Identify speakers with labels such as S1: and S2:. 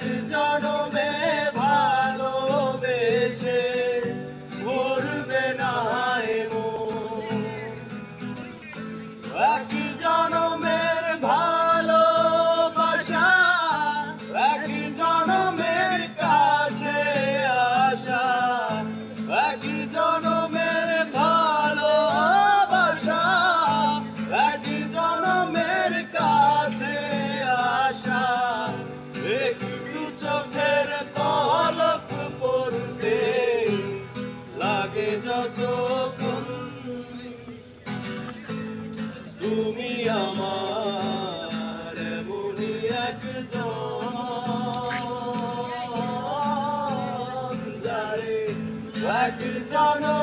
S1: Dada. রতন তুমি আমার মনে একজন একজন